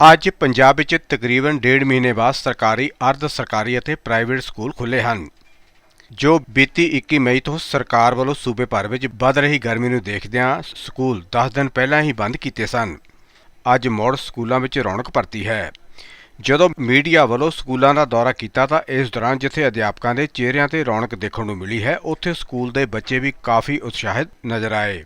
ਅੱਜ ਪੰਜਾਬ ਵਿੱਚ ਤਕਰੀਬਨ ਡੇਢ ਮਹੀਨੇ ਬਾਅਦ ਸਰਕਾਰੀ, ਅਰਧ ਸਰਕਾਰੀ ਅਤੇ ਪ੍ਰਾਈਵੇਟ ਸਕੂਲ ਖੁੱਲ੍ਹੇ ਹਨ, ਜੋ ਬੀਤੀ 21 ਮਈ ਤੋਂ ਸਰਕਾਰ ਵੱਲੋਂ ਸੂਬੇ ਭਰ ਵਿੱਚ ਵੱਧ ਰਹੀ ਗਰਮੀ ਨੂੰ ਦੇਖਦਿਆਂ ਸਕੂਲ 10 ਦਿਨ ਪਹਿਲਾਂ ਹੀ ਬੰਦ ਕੀਤੇ ਸਨ। ਅੱਜ ਮੋੜ ਸਕੂਲਾਂ ਵਿੱਚ ਰੌਣਕ ਭਰਤੀ ਹੈ। ਜਦੋਂ ਮੀਡੀਆ ਵੱਲੋਂ ਸਕੂਲਾਂ ਦਾ ਦੌਰਾ ਕੀਤਾ ਤਾਂ ਇਸ ਦੌਰਾਨ ਜਿੱਥੇ ਅਧਿਆਪਕਾਂ ਦੇ ਚਿਹਰਿਆਂ ਤੇ ਰੌਣਕ ਦੇਖਣ ਨੂੰ ਮਿਲੀ ਹੈ, ਉੱਥੇ ਸਕੂਲ ਦੇ ਬੱਚੇ ਵੀ ਕਾਫੀ ਉਤਸ਼ਾਹਿਤ ਨਜ਼ਰ ਆਏ।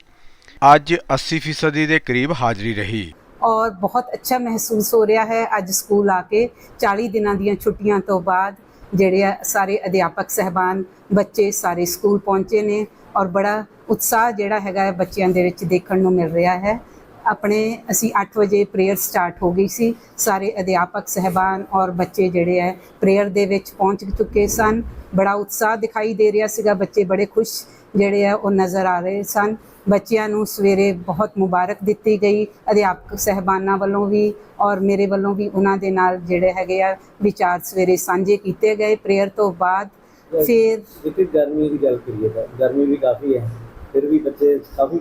ਅੱਜ 80% ਦੇ ਕਰੀਬ ਹਾਜ਼ਰੀ ਰਹੀ। ਔਰ ਬਹੁਤ ਅੱਛਾ ਮਹਿਸੂਸ ਹੋ ਰਿਹਾ ਹੈ ਅੱਜ ਸਕੂਲ ਆ ਕੇ 40 ਦਿਨਾਂ ਦੀਆਂ ਛੁੱਟੀਆਂ ਤੋਂ ਬਾਅਦ ਜਿਹੜੇ ਆ ਸਾਰੇ ਅਧਿਆਪਕ ਸਹਿਬਾਨ, ਬੱਚੇ ਸਾਰੇ ਸਕੂਲ ਪਹੁੰਚੇ ਨੇ ਔਰ ਬੜਾ ਉਤਸ਼ਾਹ ਜਿਹੜਾ ਹੈਗਾ ਬੱਚਿਆਂ ਦੇ ਵਿੱਚ ਦੇਖਣ ਨੂੰ ਮਿਲ ਰਿਹਾ ਹੈ। ਆਪਣੇ ਅਸੀਂ 8 ਵਜੇ ਪ੍ਰੇਅਰ ਸਟਾਰਟ ਹੋ ਗਈ ਸੀ, ਸਾਰੇ ਅਧਿਆਪਕ ਸਹਿਬਾਨ ਔਰ ਬੱਚੇ ਜਿਹੜੇ ਹੈ ਪ੍ਰੇਅਰ ਦੇ ਵਿੱਚ ਪਹੁੰਚ ਚੁੱਕੇ ਸਨ। ਬੜਾ ਉਤਸ਼ਾਹ ਦਿਖਾਈ ਦੇ ਰਿਹਾ ਸੀਗਾ, ਬੱਚੇ ਬੜੇ ਖੁਸ਼ ਜਿਹੜੇ ਆ ਉਹ ਨਜ਼ਰ ਆ ਰਹੇ ਸਨ। ਬੱਚਿਆਂ ਨੂੰ ਸਵੇਰੇ ਬਹੁਤ ਮੁਬਾਰਕ ਦਿੱਤੀ ਗਈ। ਅਧਿਆਪਕ ਸਹਿਬਾਨਾਂ ਵੱਲੋਂ ਵੀ ਔਰ ਮੇਰੇ ਵੱਲੋਂ ਵੀ ਉਹਨਾਂ ਦੇ ਨਾਲ ਜਿਹੜੇ ਹੈਗੇ ਆ ਵਿਚਾਰ ਸਵੇਰੇ ਸਾਂਝੇ ਕੀਤੇ ਗਏ। ਪ੍ਰੇਅਰ ਤੋਂ ਬਾਅਦ ਫਿਰ ਇੱਕ ਗਰਮੀ ਦੀ ਗੱਲ ਕਰੀਏ ਤਾਂ ਗਰਮੀ ਵੀ ਕਾਫੀ ਹੈ। ਫਿਰ ਵੀ ਬੱਚੇ ਕਾਫੀ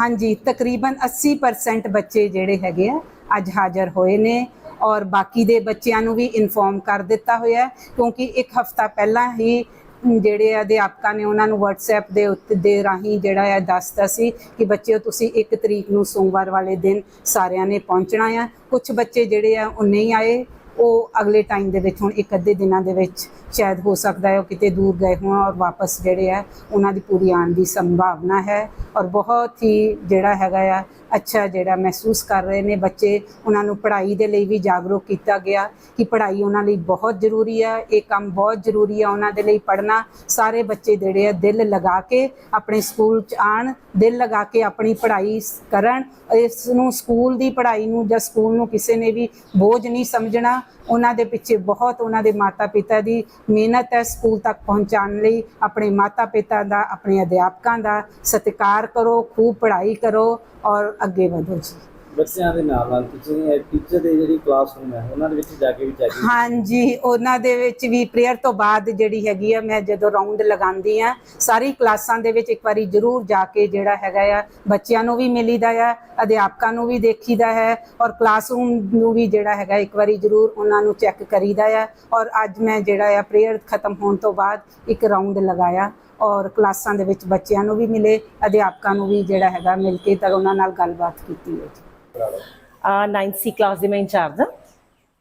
ਹਾਂਜੀ ਤਕਰੀਬਨ 80% ਬੱਚੇ ਜਿਹੜੇ ਹੈਗੇ ਆ ਅੱਜ ਹਾਜ਼ਰ ਹੋਏ ਨੇ ਔਰ ਬਾਕੀ ਦੇ ਬੱਚਿਆਂ ਨੂੰ ਵੀ ਇਨਫੋਰਮ ਕਰ ਦਿੱਤਾ ਹੋਇਆ ਕਿਉਂਕਿ ਇੱਕ ਹਫਤਾ ਪਹਿਲਾਂ ਹੀ ਜਿਹੜੇ ਆ ਅਧਿਆਪਕਾਂ ਨੇ ਉਹਨਾਂ ਨੂੰ WhatsApp ਦੇ ਉੱਤੇ ਦੇ ਰਾਹੀਂ ਜਿਹੜਾ ਆ ਦੱਸਦਾ ਸੀ ਕਿ ਬੱਚਿਓ, ਤੁਸੀਂ 1 ਤਰੀਕ ਨੂੰ ਸੋਮਵਾਰ ਵਾਲੇ ਦਿਨ ਸਾਰਿਆਂ ਨੇ ਪਹੁੰਚਣਾ ਆ। ਕੁਝ ਬੱਚੇ ਜਿਹੜੇ ਆ ਉਹ ਨਹੀਂ ਆਏ। ਉਹ ਅਗਲੇ ਟਾਈਮ ਦੇ ਵਿੱਚ, ਹੁਣ ਇੱਕ ਅੱਧੇ ਦਿਨਾਂ ਦੇ ਵਿੱਚ ਸ਼ਾਇਦ ਹੋ ਸਕਦਾ ਹੈ ਉਹ ਕਿਤੇ ਦੂਰ ਗਏ ਹੋਣ ਔਰ ਵਾਪਸ ਜਿਹੜੇ ਆ, ਉਹਨਾਂ ਦੀ ਪੂਰੀ ਆਉਣ ਦੀ ਸੰਭਾਵਨਾ ਹੈ। ਔਰ ਬਹੁਤ ਹੀ ਜਿਹੜਾ ਹੈਗਾ ਆ ਅੱਛਾ ਜਿਹੜਾ ਮਹਿਸੂਸ ਕਰ ਰਹੇ ਨੇ ਬੱਚੇ, ਉਹਨਾਂ ਨੂੰ ਪੜ੍ਹਾਈ ਦੇ ਲਈ ਵੀ ਜਾਗਰੂਕ ਕੀਤਾ ਗਿਆ ਕਿ ਪੜ੍ਹਾਈ ਉਹਨਾਂ ਲਈ ਬਹੁਤ ਜ਼ਰੂਰੀ ਹੈ ਇਹ ਕੰਮ ਬਹੁਤ ਜ਼ਰੂਰੀ ਹੈ ਉਹਨਾਂ ਦੇ ਲਈ ਪੜ੍ਹਨਾ। ਸਾਰੇ ਬੱਚੇ ਜਿਹੜੇ ਆ, ਦਿਲ ਲਗਾ ਕੇ ਆਪਣੇ ਸਕੂਲ ਚ ਆਣ ਦਿਲ ਲਗਾ ਕੇ ਆਪਣੀ ਪੜ੍ਹਾਈ ਕਰਨ। ਇਸ ਨੂੰ ਸਕੂਲ ਦੀ ਪੜ੍ਹਾਈ ਨੂੰ ਜਾਂ ਸਕੂਲ ਨੂੰ ਕਿਸੇ ਨੇ ਵੀ ਬੋਝ ਨਹੀਂ ਸਮਝਣਾ। ਉਹਨਾਂ ਦੇ ਪਿੱਛੇ ਬਹੁਤ ਉਹਨਾਂ ਦੇ ਮਾਤਾ ਪਿਤਾ ਦੀ ਮਿਹਨਤ ਹੈ ਸਕੂਲ ਤੱਕ ਪਹੁੰਚਾਉਣ ਲਈ। ਆਪਣੇ ਮਾਤਾ ਪਿਤਾ ਦਾ, ਆਪਣੇ ਅਧਿਆਪਕਾਂ ਦਾ ਸਤਿਕਾਰ ਕਰੋ, ਖੂਬ ਪੜ੍ਹਾਈ ਕਰੋ ਔਰ ਅੱਗੇ ਵਧੋ ਜੀ। ਬੱਚਿਆਂ ਦੇ ਨਾਲ ਨਾਲ ਟੀਚਰ ਟੀਚਰ ਦੇ ਜਿਹੜੀ ਕਲਾਸਰੂਮ ਹੈ ਉਹਨਾਂ ਦੇ ਵਿੱਚ ਜਾ ਕੇ ਵੀ ਚੈਕਿੰਗ ਹਾਂਜੀ ਉਹਨਾਂ ਦੇ ਵਿੱਚ ਵੀ ਪ੍ਰੇਅਰ ਤੋਂ ਬਾਅਦ ਜਿਹੜੀ ਹੈਗੀ ਆ ਮੈਂ ਜਦੋਂ ਰਾਉਂਡ ਲਗਾਉਂਦੀ ਆ ਸਾਰੀ ਕਲਾਸਾਂ ਦੇ ਵਿੱਚ ਇੱਕ ਵਾਰੀ ਜ਼ਰੂਰ ਜਾ ਕੇ ਜਿਹੜਾ ਹੈਗਾ ਆ ਬੱਚਿਆਂ ਨੂੰ ਵੀ ਮਿਲੀਦਾ ਆ ਅਧਿਆਪਕਾਂ ਨੂੰ ਵੀ ਦੇਖੀਦਾ ਹੈ ਔਰ ਕਲਾਸਰੂਮ ਨੂੰ ਵੀ ਜਿਹੜਾ ਹੈਗਾ ਇੱਕ ਵਾਰੀ ਜ਼ਰੂਰ ਉਹਨਾਂ ਨੂੰ ਚੈੱਕ ਕਰੀਦਾ ਆ ਔਰ ਅੱਜ ਮੈਂ ਜਿਹੜਾ ਆ ਪ੍ਰੇਅਰ ਖਤਮ ਹੋਣ ਤੋਂ ਬਾਅਦ ਇੱਕ ਰਾਉਂਡ ਲਗਾਇਆ। ਔਰ ਕਲਾਸਾਂ ਦੇ ਵਿੱਚ ਬੱਚਿਆਂ ਨੂੰ ਵੀ ਮਿਲੇ ਅਧਿਆਪਕਾਂ ਨੂੰ ਵੀ ਜਿਹੜਾ ਹੈਗਾ ਮਿਲ ਕੇ ਤਾਂ ਉਹਨਾਂ ਨਾਲ ਗੱਲਬਾਤ ਕੀਤੀ ਹੈ ਜੀ। ਨਾਈਨਥ ਸੀ ਕਲਾਸ ਦੀ ਮੈਂ ਇੰਚਾਰਜ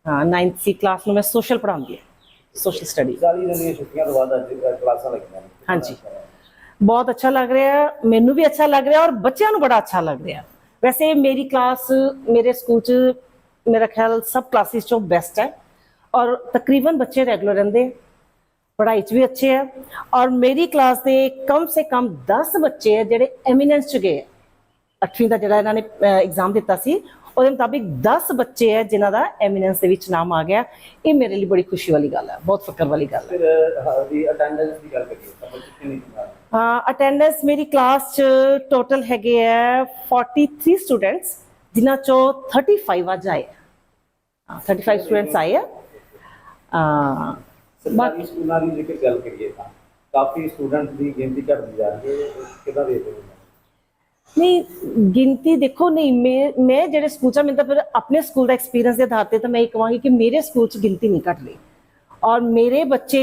ਹਾਂ। ਨਾਈਨਥ ਸੀ ਕਲਾਸ ਨੂੰ ਮੈਂ ਸੋਸ਼ਲ ਪੜ੍ਹਾਉਂਦੀ ਹਾਂ ਸੋਸ਼ਲ ਸਟੱਡੀ 40 ਦਿਨ ਦੀਆਂ ਛੁੱਟੀਆਂ ਤੋਂ ਬਾਅਦ ਅੱਜ ਕਲਾਸਾਂ ਲੱਗੀਆਂ ਹਾਂਜੀ। ਬਹੁਤ ਅੱਛਾ ਲੱਗ ਰਿਹਾ ਹੈ ਮੈਨੂੰ ਵੀ ਅੱਛਾ ਲੱਗ ਰਿਹਾ ਔਰ ਬੱਚਿਆਂ ਨੂੰ ਬੜਾ ਅੱਛਾ ਲੱਗ ਰਿਹਾ। ਵੈਸੇ ਮੇਰੀ ਕਲਾਸ ਮੇਰੇ ਸਕੂਲ ਚ ਮੇਰਾ ਖਿਆਲ ਸਭ ਕਲਾਸਿਸ ਚੋਂ ਬੈਸਟ ਹੈ। ਔਰ ਤਕਰੀਬਨ ਬੱਚੇ ਰੈਗੂਲਰ ਰਹਿੰਦੇ। ਹੈ ਪੜ੍ਹਾਈ 'ਚ ਵੀ ਅੱਛੇ ਆ। ਔਰ ਮੇਰੀ ਕਲਾਸ ਦੇ ਕਮ ਸੇ ਕਮ 10 ਬੱਚੇ ਆ ਜਿਹੜੇ ਐਮੀਨੈਂਸ 'ਚ ਗਏ 8ਵੀਂ ਦਾ ਜਿਹੜਾ ਇਹਨਾਂ ਨੇ ਐਗਜ਼ਾਮ ਦਿੱਤਾ ਸੀ ਉਹਦੇ ਮੁਤਾਬਿਕ 10 ਬੱਚੇ ਆ ਜਿਨ੍ਹਾਂ ਦਾ ਐਮੀਨੈਂਸ ਦੇ ਵਿੱਚ ਨਾਮ ਆ ਗਿਆ। ਇਹ ਮੇਰੇ ਲਈ ਬੜੀ ਖੁਸ਼ੀ ਵਾਲੀ ਗੱਲ ਹੈ ਬਹੁਤ ਫਖਰ ਵਾਲੀ ਗੱਲ ਹੈ ਫਿਰ ਅਟੈਂਡੈਂਸ ਦੀ ਗੱਲ ਕਰੀਏ ਹਾਂ ਅਟੈਂਡੈਂਸ ਮੇਰੀ ਕਲਾਸ 'ਚ ਟੋਟਲ ਹੈਗੇ ਆ 43 ਸਟੂਡੈਂਟਸ ਜਿਨ੍ਹਾਂ ਚੋਂ 35 ਅੱਜ ਆਏ ਆ ਹਾਂ, 35 ਸਟੂਡੈਂਟਸ ਆਏ ਆ। ਸਰਕਾਰੀ ਸਕੂਲਾਂ ਦੀ ਜੇਕਰ ਗੱਲ ਕਰੀਏ ਤਾਂ ਕਾਫੀ ਸਟੂਡੈਂਟ ਦੀ ਗਿਣਤੀ ਘਟਦੀ ਜਾ ਰਹੀ ਹੈ ਕਿਦਾਂ ਦੇਖਦੇ ਹੋ? ਨਹੀਂ ਗਿਣਤੀ ਦੇਖੋ ਨਹੀਂ ਮੈਂ ਮੈਂ ਜਿਹੜੇ ਸਕੂਲ ਚ ਆ, ਮੈਨੂੰ ਤਾਂ ਫਿਰ ਆਪਣੇ ਸਕੂਲ ਦਾ ਐਕਸਪੀਰੀਅੰਸ ਦੇ ਆਧਾਰ ਤੇ ਤਾਂ ਮੈਂ ਇਹ ਕਹਾਂਗੀ ਕਿ ਮੇਰੇ ਸਕੂਲ ਚ ਗਿਣਤੀ ਨਹੀਂ ਘਟ ਰਹੀ ਔਰ ਮੇਰੇ ਬੱਚੇ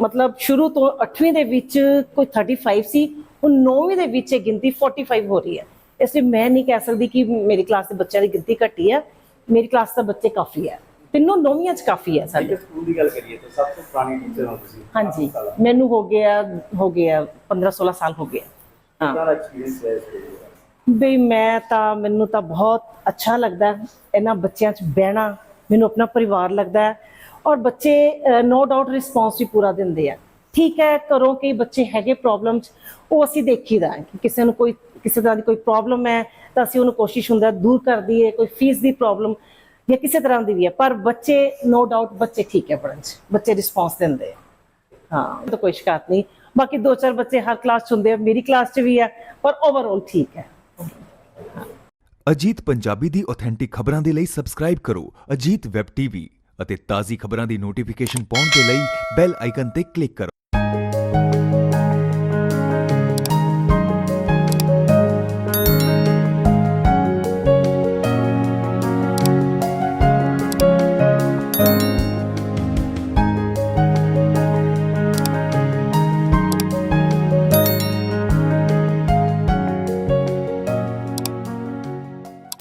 ਮਤਲਬ ਸ਼ੁਰੂ ਤੋਂ 8ਵੀਂ ਦੇ ਵਿੱਚ ਕੋਈ 35 ਸੀ ਹੁਣ 9ਵੀਂ ਦੇ ਵਿੱਚ ਇਹ ਗਿਣਤੀ 45 ਹੋ ਰਹੀ ਹੈ। ਇਸ ਲਈ ਮੈਂ ਨਹੀਂ ਕਹਿ ਸਕਦੀ ਕਿ ਮੇਰੀ ਕਲਾਸ ਦੇ ਬੱਚਿਆਂ ਦੀ ਗਿਣਤੀ ਘਟੀ ਹੈ। ਮੇਰੀ ਕਲਾਸ ਦਾ ਬੱਚੇ ਕਾਫੀ ਹੈ। ਤਿੰਨੋਂ ਨੌਵੀਆਂ ਚ ਕਾਫੀ ਹੈ ਸਾਡੇ। ਸਕੂਲ ਦੀ ਗੱਲ ਕਰੀਏ ਤਾਂ ਸਭ ਤੋਂ ਪੁਰਾਣੀ ਟੀਚਰ ਹੋ ਤੁਸੀਂ। ਹਾਂਜੀ। ਮੈਨੂੰ ਹੋ ਗਿਆ ਹੋ ਗਿਆ 15 16 ਸਾਲ ਹੋ ਗਿਆ। ਹਾਂ। ਕਿਹਦਾ ਐਕਸਪੀਰੀਅੰਸ ਹੈ ਇਸ ਦੇ ਬਈ ਮੈਂ ਤਾਂ ਮੈਨੂੰ ਤਾਂ ਬਹੁਤ ਅੱਛਾ ਲੱਗਦਾ ਇਹਨਾਂ ਬੱਚਿਆਂ 'ਚ ਬਹਿਣਾ ਮੈਨੂੰ ਆਪਣਾ ਪਰਿਵਾਰ ਲੱਗਦਾ ਔਰ ਬੱਚੇ ਨੋ ਡਾਊਟ ਰਿਸਪੌਂਸ ਵੀ ਪੂਰਾ ਦਿੰਦੇ ਆ। ਠੀਕ ਹੈ ਘਰੋਂ ਕਈ ਬੱਚੇ ਹੈਗੇ ਪ੍ਰੋਬਲਮ 'ਚ ਉਹ ਅਸੀਂ ਦੇਖੀਦਾ ਕਿ ਕਿਸੇ ਨੂੰ ਕੋਈ ਕਿਸੇ ਤਰ੍ਹਾਂ ਦੀ ਕੋਈ ਪ੍ਰੋਬਲਮ ਹੈ ਤਾਂ ਅਸੀਂ ਉਹਨੂੰ ਕੋਸ਼ਿਸ਼ ਹੁੰਦਾ ਦੂਰ ਕਰ ਦਈਏ ਕੋਈ ਫੀਸ ਦੀ ਪ੍ਰੋਬਲਮ ਜਾਂ ਕਿਸੇ ਤਰ੍ਹਾਂ ਦੀ ਵੀ ਹੈ ਪਰ ਬੱਚੇ ਨੋ ਡਾਊਟ ਬੱਚੇ ਠੀਕ ਹੈ ਪੜ੍ਹਨ 'ਚ, ਬੱਚੇ ਰਿਸਪੌਂਸ ਦਿੰਦੇ ਆ। ਹਾਂ ਤਾਂ ਕੋਈ ਸ਼ਿਕਾਇਤ ਨਹੀਂ। ਬਾਕੀ ਦੋ ਚਾਰ ਬੱਚੇ ਹਰ ਕਲਾਸ 'ਚ ਹੁੰਦੇ ਆ, ਮੇਰੀ ਕਲਾਸ 'ਚ ਵੀ ਹੈ ਪਰ ਓਵਰਆਲ ਠੀਕ ਹੈ ਅਜੀਤ ਪੰਜਾਬੀ ਦੀ ਆਥੈਂਟਿਕ ਖਬਰਾਂ ਦੇ ਲਈ ਸਬਸਕ੍ਰਾਈਬ ਕਰੋ ਅਜੀਤ ਵੈਬ ਟੀਵੀ ਅਤੇ ਤਾਜ਼ੀ ਖਬਰਾਂ ਦੀ ਨੋਟੀਫਿਕੇਸ਼ਨ ਪਾਉਣ ਦੇ ਲਈ ਬੈਲ ਆਈਕਨ ਤੇ ਕਲਿੱਕ ਕਰੋ।